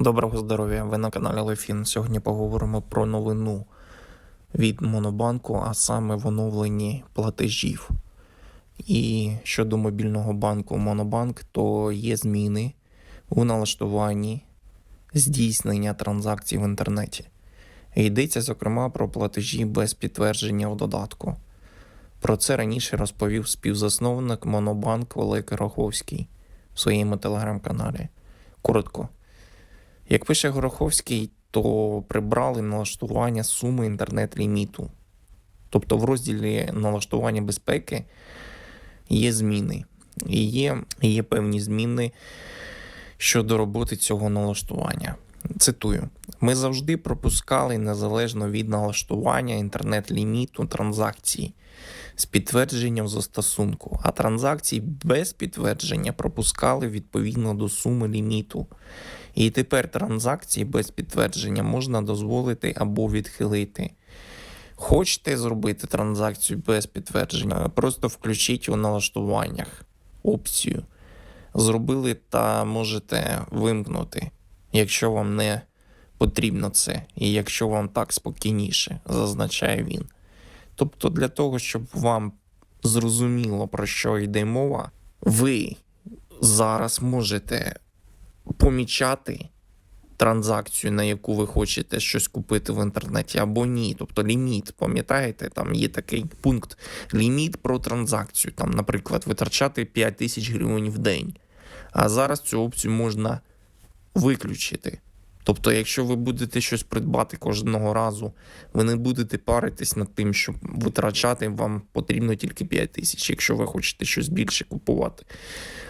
Доброго здоров'я! Ви на каналі Лефін. Сьогодні поговоримо про новину від Монобанку, а саме в оновленні платежів. І щодо мобільного банку Монобанк, то є зміни у налаштуванні здійснення транзакцій в інтернеті. Йдеться, зокрема, про платежі без підтвердження у додатку. Про це раніше розповів співзасновник Монобанк Олег Роховський в своєму телеграм-каналі. Коротко. Як пише Гороховський, то прибрали налаштування суми інтернет-ліміту. Тобто в розділі налаштування безпеки є зміни. І є, є певні зміни щодо роботи цього налаштування. Цитую: ми завжди пропускали незалежно від налаштування інтернет-ліміту транзакції з підтвердженням застосунку, а транзакції без підтвердження пропускали відповідно до суми ліміту. І тепер транзакції без підтвердження можна дозволити або відхилити. Хочете зробити транзакцію без підтвердження, просто включіть у налаштуваннях опцію. Зробили та можете вимкнути, якщо вам не потрібно це, і якщо вам так спокійніше, зазначає він. Тобто, для того, щоб вам зрозуміло про що йде мова, ви зараз можете помічати транзакцію, на яку ви хочете щось купити в інтернеті, або ні. Тобто ліміт, пам'ятаєте, там є такий пункт ліміт про транзакцію. Там, наприклад, витрачати 5 тисяч гривень в день. А зараз цю опцію можна виключити. Тобто, якщо ви будете щось придбати кожного разу, ви не будете паритись над тим, щоб витрачати вам потрібно тільки 5 тисяч, якщо ви хочете щось більше купувати.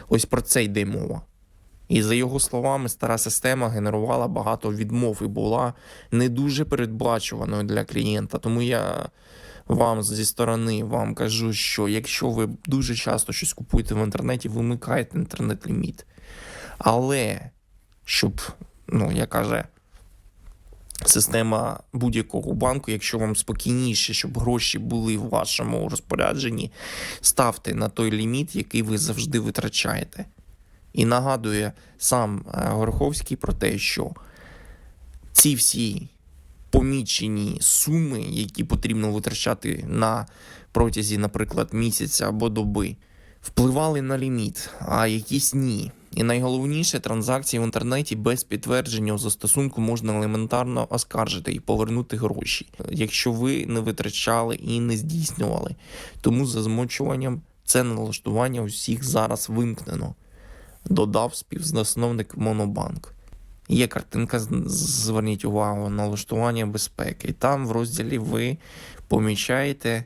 Ось про це йде мова. І за його словами, стара система генерувала багато відмов і була не дуже передбачуваною для клієнта. Тому я вам зі сторони вам кажу, що якщо ви дуже часто щось купуєте в інтернеті, вимикайте інтернет-ліміт. Але щоб, ну, як каже система будь-якого банку, якщо вам спокійніше, щоб гроші були в вашому розпорядженні, ставте на той ліміт, який ви завжди витрачаєте. І нагадує сам е, Гороховський про те, що ці всі помічені суми, які потрібно витрачати на протязі, наприклад, місяця або доби, впливали на ліміт, а якісь ні. І найголовніше, транзакції в інтернеті без підтвердження у застосунку можна елементарно оскаржити і повернути гроші, якщо ви не витрачали і не здійснювали. Тому за змочуванням це налаштування усіх зараз вимкнено додав співзасновник Монобанк. Є картинка, зверніть увагу, налаштування безпеки. І там в розділі ви помічаєте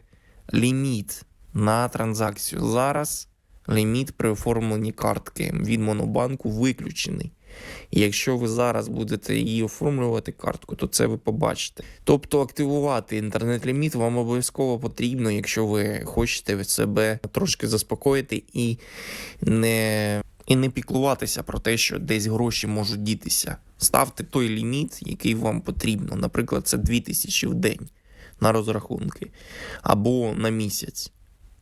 ліміт на транзакцію. Зараз ліміт при оформленні картки від Монобанку виключений. І якщо ви зараз будете її оформлювати картку, то це ви побачите. Тобто активувати інтернет-ліміт вам обов'язково потрібно, якщо ви хочете себе трошки заспокоїти і не і не піклуватися про те, що десь гроші можуть дітися. Ставте той ліміт, який вам потрібно. Наприклад, це 2000 в день на розрахунки або на місяць.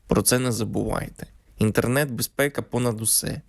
Про це не забувайте. Інтернет, безпека понад усе.